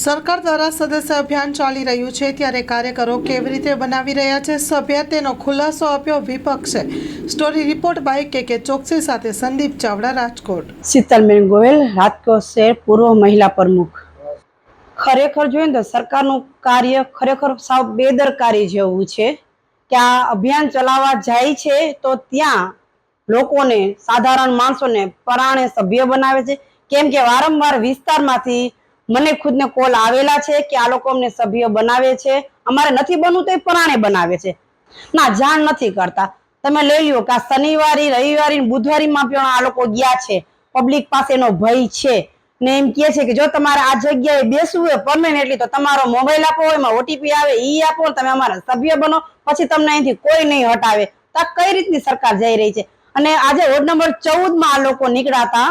સરકાર દ્વારા સદસ્ય અભિયાન ચાલી રહ્યું છે ત્યારે કાર્યકરો કેવી રીતે બનાવી રહ્યા છે? સભ્ય તેનો ખુલાસો આપ્યો વિપક્ષે સ્ટોરી રિપોર્ટ બાય કે કે ચોકસી સાથે સંદીપ ચાવડા, રાજકોટ. શીતલબેન ગોયલ, રાજકોટ શહેર પૂર્વ મહિલા પ્રમુખ. ખરેખર જોઈએ ને તો સરકારનું કાર્ય ખરેખર સાવ બેદરકારી જેવું છે કે આ અભિયાન ચલાવવા જાય છે તો ત્યાં લોકોને, સાધારણ માણસોને પરાણે સભ્ય બનાવે છે. કેમ કે વારંવાર વિસ્તારમાંથી મને ખુદને કોલ આવેલા છે કે આ લોકો અમને સભ્ય બનાવે છે. અમારે નથી બનવું તો એ પરાણે બનાવે છે. ના, જાણ નથી કરતા. તમે લઈ લ્યો કે આ શનિવારી, રવિવારી બુધવારીમાં પણ આ લોકો ગયા છે. પબ્લિક પાસે એનો ભય છે. ને એમ કહે છે કે જો તમારે આ જગ્યાએ બેસવું હોય પરમેનન્ટલી તો તમારો મોબાઈલ આપો, એમાં ઓટીપી આવે, ઈ આપો તમે અમારા સભ્ય બનો. પછી તમને અહીંથી કોઈ નહીં હટાવે. તો આ કઈ રીતની સરકાર જઈ રહી છે? અને આજે વોર્ડ નંબર ચૌદમાં આ લોકો નીકળ્યા હતા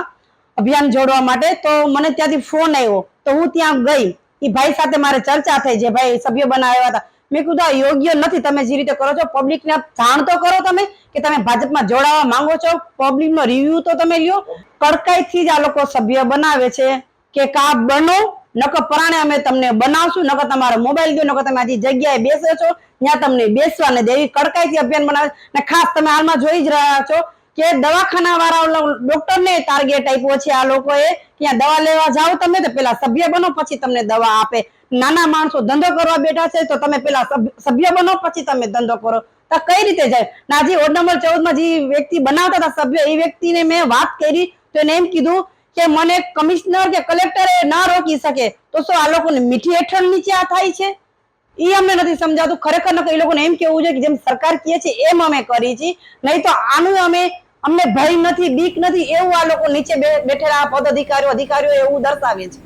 અભિયાન જોડવા માટે. તો મને ત્યાંથી ફોન આવ્યો. તો હું ત્યાં ગઈ. એ ભાઈ સાથે મારે ચર્ચા થઈ જે ભાઈ સભ્ય બનાવ્યા હતા. મેં કીધું યોગ્ય નથી. તમે જે રીતે કરો છો પબ્લિક ને જાણ તો કરો તમે કે તમે ભાજપમાં જોડાવા માંગો છો. પબ્લિક નો રિવ્યુ તો તમે લ્યો. કડકાઈથી જ આ લોકો સભ્ય બનાવે છે કે કા બનો નકો પરાણે અમે તમને બનાવશું નકો તમારો મોબાઈલ દો, નકર તમે આજે જગ્યાએ બેસો છો, ત્યાં તમને બેસવા ને દેવી કડકાઈથી અભિયાન બનાવે ને ખાસ તમે હાલમાં જોઈ જ રહ્યા છો કે દવાખાના વાળા ડોક્ટર ને ટાર્ગેટ આપ્યો છે આ લોકોએ ત્યાં દવા લેવા જાઓ તમે તો પેલા સભ્ય બનો, પછી તમને દવા આપે. નાના માણસો ધંધો કરવા બેઠા છે તો તમે પેલા સભ્ય- સભ્ય બનો, પછી તમે ધંધો કરો. તો કઈ રીતે જાય? ના, જે વોર્ડ નંબર ચૌદમાં જે વ્યક્તિ બનાવતા હતા સભ્ય, એ વ્યક્તિને મેં વાત કરી, તો એને એમ કીધું કે મને કમિશનર કે કલેક્ટરે ના રોકી શકે. તો શું આ લોકોને મીઠી હેઠળ નીચે આ થાય છે? એ અમને નથી સમજાતું. ખરેખર એ લોકોને એમ કેવું છે કે જેમ સરકાર કહે છે એમ અમે કરી છીએ નહીં તો આનું અમે, અમને ભય નથી, બીક નથી. એવું આ લોકો નીચે બેઠેલા પદાધિકારીઓ, અધિકારીઓ એવું દર્શાવે છે.